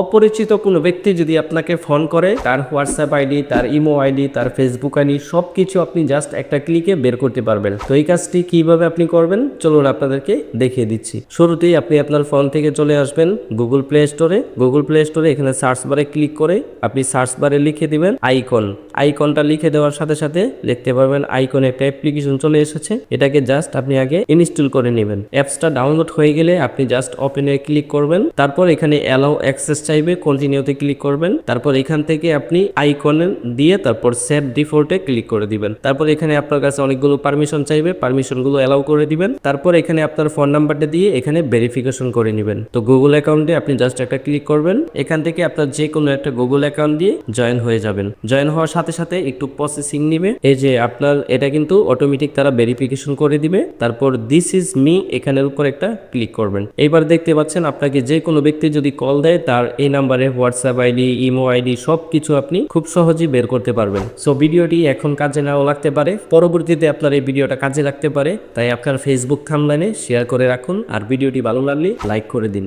অপরিচিত কোনো ব্যক্তি যদি আপনাকে ফোন করে, তার হোয়াটসঅ্যাপ আইডি তার ইমো আইডি তার ফেসবুক আইডি সব কিছু আপনি জাস্ট একটা ক্লিকে বের করতে পারবেন। তো এই কাজটি কীভাবে আপনি করবেন? চলুন আপনাদেরকে দেখিয়ে দিচ্ছি। শুরুতেই আপনি আপনার ফোন থেকে চলে আসবেন গুগল প্লে স্টোরে গুগল প্লে স্টোরে এখানে সার্চ বারে ক্লিক করে আপনি সার্চ বারে লিখে দিবেন আইকন আইকনটা লিখে দেওয়ার সাথে সাথে দেখতে পারবেন আইকনে একটা অ্যাপ্লিকেশন চলে এসেছে। এটাকে জাস্ট আপনি আগে ইনস্টল করে নেবেন। অ্যাপসটা ডাউনলোড হয়ে গেলে আপনি জাস্ট ওপেনে ক্লিক করবেন। তারপর এখানে অ্যালাউ অ্যাক্সেস চাইবে কন্টিনিউতে ক্লিক করবেন। তারপর এখান থেকে আপনি আইকনে দিয়ে তারপর সেভ ডিফল্টে ক্লিক করে দিবেন। তারপর এখানে আপনার কাছে অনেকগুলো পারমিশন চাইবে পারমিশনগুলো অ্যালাউ করে দিবেন। তারপর এখানে আপনার ফোন নাম্বারটা দিয়ে এখানে ভেরিফিকেশন করে নেবেন। তো গুগল অ্যাকাউন্টে আপনি জাস্ট একটা ক্লিক করবেন। এখান থেকে আপনার যে কোনো একটা গুগল অ্যাকাউন্ট দিয়ে জয়েন হয়ে যাবেন। জয়েন হওয়ার সাথে সাথে একটু প্রসেসিং নেবে। এই যে আপনার এটা কিন্তু অটোমেটিক তারা ভেরিফিকেশন করে দিবে। তারপর দিস ইজ মি এখানের উপর একটা ক্লিক করবেন। এইবার দেখতে পাচ্ছেন আপনাকে যে কোনো ব্যক্তি যদি কল দেয়, তার এই নাম্বারে হোয়াটসঅ্যাপ আইডি, ইমো আইডি সব কিছু আপনি খুব সহজেই বের করতে পারবেন। সো ভিডিওটি এখন কাজে নাও লাগতে পারে। পরবর্তীতে আপনার এই ভিডিওটা কাজে লাগতে পারে, তাই আপনার ফেসবুক থামলাইনে শেয়ার করে রাখুন। আর ভিডিওটি ভালো লাগলে লাইক করে দিন।